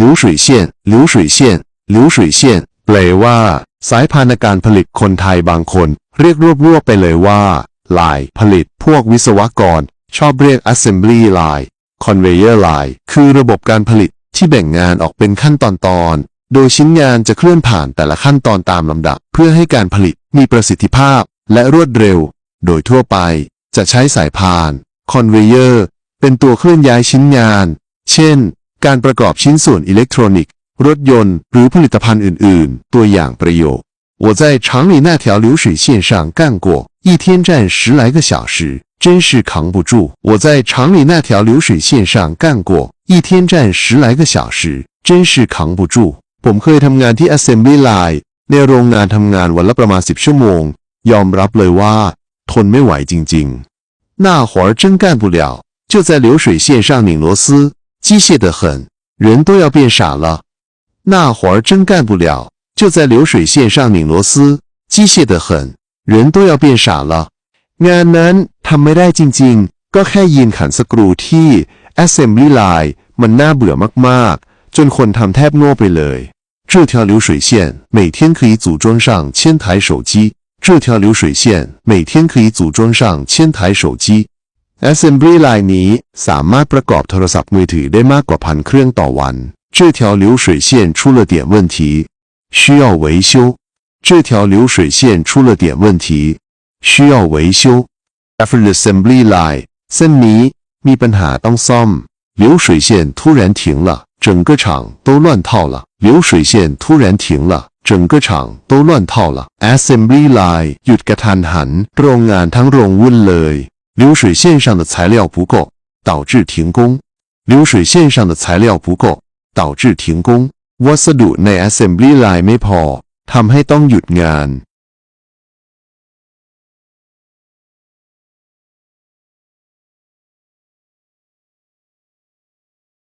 流水线流水线流水线แปลว่า สายพานการผลิตคนไทยบางคน เรียกรวบๆไปเลยว่า ลายผลิต พวกวิศวกร ชอบเรียก assembly line conveyor line คือระบบการผลิตที่แบ่งงานออกเป็นขั้นตอนตอนๆโดยชิ้นงานจะเคลื่อนผ่านแต่ละขั้นตอนตามลำดับ เพื่อให้การผลิตมีประสิทธิภาพและรวดเร็ว โดยทั่วไปจะใช้สายพาน conveyor เป็นตัวเคลื่อนย้ายชิ้นงาน เช่น การประกอบชิ้นส่วนอิเล็กทรอนิกส์ รถยนต์ หรือผลิตภัณฑ์อื่น ๆ ตัวอย่างประโยค我在厂里那条流水线上干过，一天站十来个小时，真是扛不住。我在厂里那条流水线上干过，一天站十来个小时，真是扛不住。ผมเคยทำงานที่ assembly line ในโรงงานทำงานวันละประมาณ 10 ชั่วโมง ยอมรับเลยว่า ทนไม่ไหวจริง ๆ 那活儿真干不了，就在流水线上拧螺丝， 机械得很，人都要变傻了。那活儿真干不了，就在流水线上拧螺丝，机械得很，人都要变傻了。งานนั้นทำไม่ได้จริงๆ ก็แค่ยืนขันสกรูที่ assembly line มันน่าเบื่อมากๆ จนคนทำแทบโง่ไปเลย 这条流水线每天可以组装上千台手机。这条流水线每天可以组装上千台手机。 Assembly line นี้สามารถประกอบโทรศัพท์มือถือได้มากกว่าพันเครื่องต่อวัน这条流水线出了点问题，需要维修。这条流水线出了点问题，需要维修。After the assembly line เส้นนี้มีปัญหาต้องซ่อม流水线突然停了，整个厂都乱套了。流水线突然停了，整个厂都乱套了。Assembly line หยุดกระทันหัน โรงงานทั้งโรงวุ่นเลย 流水线上的材料不够，导致停工。流水线上的材料不够，导致停工。วัสดุใน assembly line ไม่พอทำให้ต้องหยุดงาน